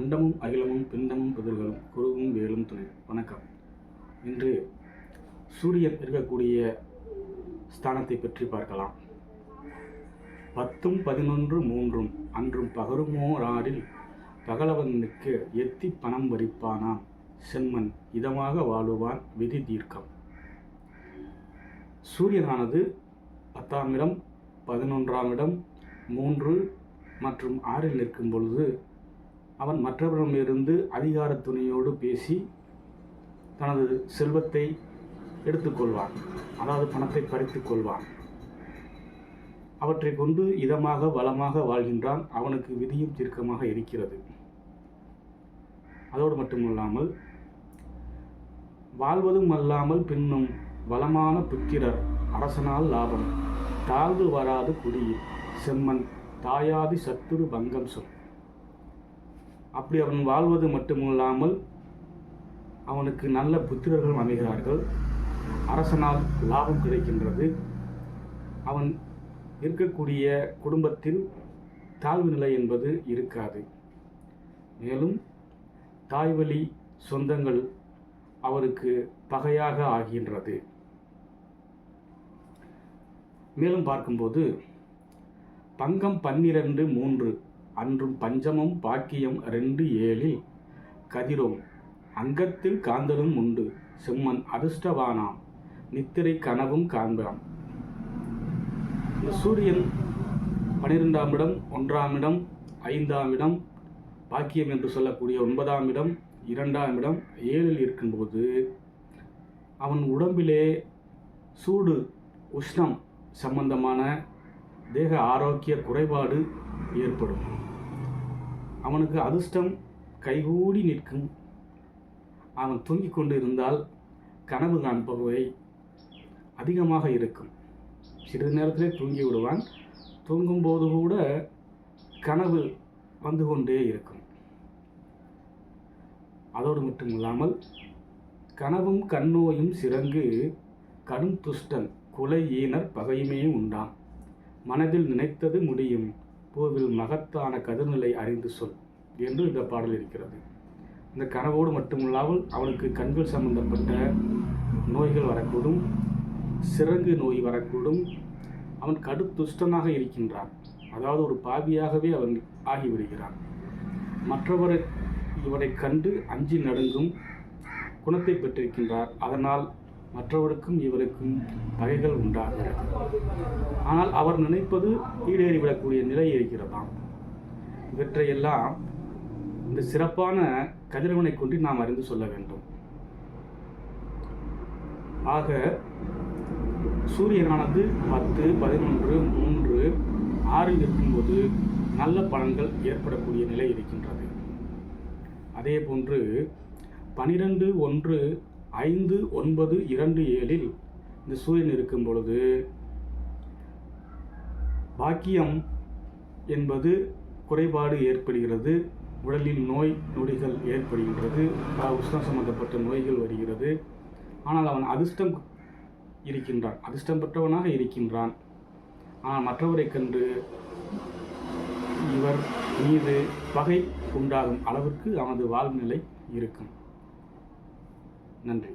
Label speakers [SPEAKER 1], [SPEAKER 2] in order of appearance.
[SPEAKER 1] அண்டமும் அகிலமும் பிண்டமும் புதிர்களும் குருவும் வேலும் துணை. வணக்கம். இன்று சூரியன் இருக்கக்கூடிய ஸ்தானத்தை பற்றி பார்க்கலாம். பத்தும் பதினொன்று மூன்றும் அன்றும் பகருமோராடில் பகலவனுக்கு எத்தி பணம் வரிப்பானாம். செம்மன் இதமாக வாழுவான் விதி தீர்க்கம். சூரியனானது பத்தாம் இடம் பதினொன்றாம் இடம் மூன்று மற்றும் ஆறில் நிற்கும் பொழுது அவன் மற்றவரிடமிருந்து அதிகார துணையோடு பேசி தனது செல்வத்தை எடுத்துக்கொள்வான். அதாவது பணத்தை பறித்து கொள்வான். அவற்றை கொண்டு இதமாக வளமாக வாழ்கின்றான். அவனுக்கு விதியும் தீர்க்கமாக இருக்கிறது. அதோடு மட்டுமல்லாமல் வாழ்வதும் அல்லாமல் பின்னும் வளமான புத்திரர் அரசனால் லாபம். தாழ்வு வராது குடியில். செம்மன் தாயாதி சத்துரு பங்கம் சொல். அப்படி அவன் வாழ்வது மட்டுமில்லாமல் அவனுக்கு நல்ல புத்திரர்களும் அமைகிறார்கள். அரசனால் லாபம் கிடைக்கின்றது. அவன் இருக்கக்கூடிய குடும்பத்தில் தாழ்வு நிலை என்பது இருக்காது. மேலும் தாய்வழி சொந்தங்கள் அவருக்கு பகையாக ஆகின்றது. மேலும் பார்க்கும்போது பங்கம் பன்னிரண்டு மூன்று. அன்றும் பஞ்சமம் பாக்கியம் ரெண்டு ஏழில். கதிரோம் அங்கத்தில் காந்தலும் உண்டு. செம்மன் அதிர்ஷ்டவானாம். நித்திரை கனவும் காண்பாம். இந்த சூரியன் பனிரெண்டாம் இடம் ஒன்றாம் இடம் ஐந்தாம் இடம் பாக்கியம் என்று சொல்லக்கூடிய ஒன்பதாம் இடம் இரண்டாம் இடம் ஏழில் இருக்கும்போது அவன் உடம்பிலே சூடு உஷ்ணம் சம்பந்தமான தேக ஆரோக்கிய குறைபாடு ஏற்படும். அவனுக்கு அதிர்ஷ்டம் கைகூடி நிற்கும். அவன் தூங்கிக் கொண்டு இருந்தால் கனவு காண்பவை அதிகமாக இருக்கும். சிறிது நேரத்திலே தூங்கி விடுவான். தூங்கும்போது கூட கனவு வந்து கொண்டே இருக்கும். அதோடு மட்டும் இல்லாமல் கனவும் கண்ணோயும் சிறங்கு கடும் துஷ்டன் குலையீனர் ஈனர் பகையுமே உண்டாம். மனதில் நினைத்தது முடியும். பூவில் மகத்தான கதிர்நிலை அறிந்து சொல் என்று இந்த பாடல் இருக்கிறது. இந்த கனவோடு மட்டுமில்லாமல் அவனுக்கு கண்கள் சம்பந்தப்பட்ட நோய்கள் வரக்கூடும். சிறங்கு நோய் வரக்கூடும். அவன் கடுத்துஷ்டனாக இருக்கின்றான். அதாவது ஒரு பாவியாகவே அவன் ஆகிவிடுகிறான். மற்றவர் இவரை கண்டு அஞ்சி நடுங்கும் குணத்தை பெற்றிருக்கின்றார். அதனால் மற்றவருக்கும் இவருக்கும் பகைகள் உண்டாகிறது. ஆனால் அவர் நினைப்பது ஈடேறிவிடக்கூடிய நிலை இருக்கிறதாம். இவற்றையெல்லாம் இந்த சிறப்பான கதிரவனை கொண்டு நாம் அறிந்து சொல்ல வேண்டும். ஆக சூரியனானது பத்து பதினொன்று மூன்று ஆறில் இருக்கும்போது நல்ல பலன்கள் ஏற்படக்கூடிய நிலை இருக்கின்றது. அதே போன்று பனிரெண்டு ஒன்று ஐந்து ஒன்பது இரண்டு ஏழில் இந்த சூரியன் இருக்கும் பொழுது பாக்கியம் என்பது குறைபாடு ஏற்படுகிறது உடலில் நோய் நொடிகள் ஏற்படுகின்றது பல உஷ்ணம் சம்பந்தப்பட்ட நோய்கள் வருகிறது. ஆனால் அவன் அதிர்ஷ்டம் இருக்கின்றான் அதிர்ஷ்டம் பெற்றவனாக இருக்கின்றான். ஆனால் மற்றவரை கண்டு இவர் மீது பகை உண்டாகும் அளவிற்கு அவனது வாழ்நிலை இருக்கும். நன்றி.